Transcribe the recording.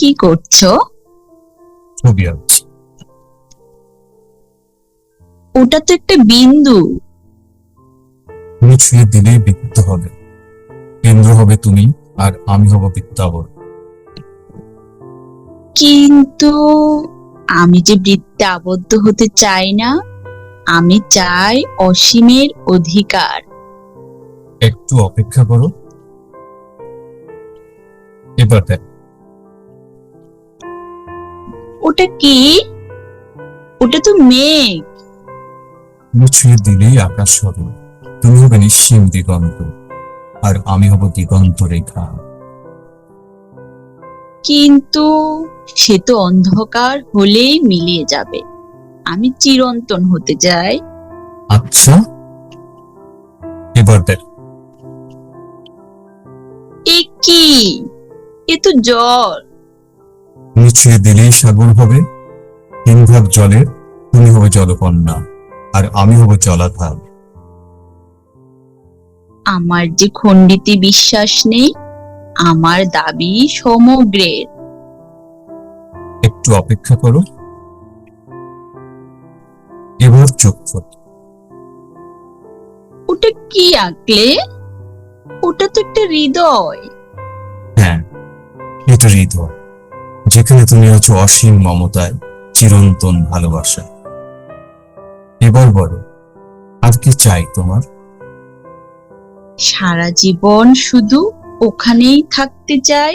কি করছ? ছবি আঁকছি। ওটা তো একটা বিন্দু। তুমি ছুঁয়ে দিলেই বৃত্ত হবে। কেন্দ্র হবে তুমি আর আমি হব বৃত্তাবর। কিন্তু আমি যে বৃত্তে আবদ্ধ হতে চাই না আমি চাই অসীমের অধিকার। একটু অপেক্ষা করো। এবার দেখ। ওটা কি? ওটা তো মেঘ। তুমি ছুঁয়ে দিলেই আকাশ হবে। তুমি হবে নিঃসীম দিগন্ত আর আমি হব দিগন্ত রেখা। কিন্তু সে তো অন্ধকার হলেই মিলিয়ে যাবে। আমি চিরন্তন হতে চাই। আচ্ছা। এবার দেখ। এ কি? এ তো জল তুমি ছুঁয়ে দিলেই সাগর হবে ভাগ জলের তুমি হবে জলকন্যা আর আমি হব জলাধার। আমার যে খণ্ডিতে বিশ্বাস নেই আমার দাবি সমগ্রের একটু অপেক্ষা করো। এবার চোখ ওটা কি আঁকলে? ওটা তো একটা হৃদয়। হ্যাঁ এটা হৃদয়। যেখানে তুমি আছো অসীম মমতায়, চিরন্তন ভালোবাসা এবার বলো, আর কি চাই তোমার? সারা জীবন শুধু ওখানেই থাকতে চাই।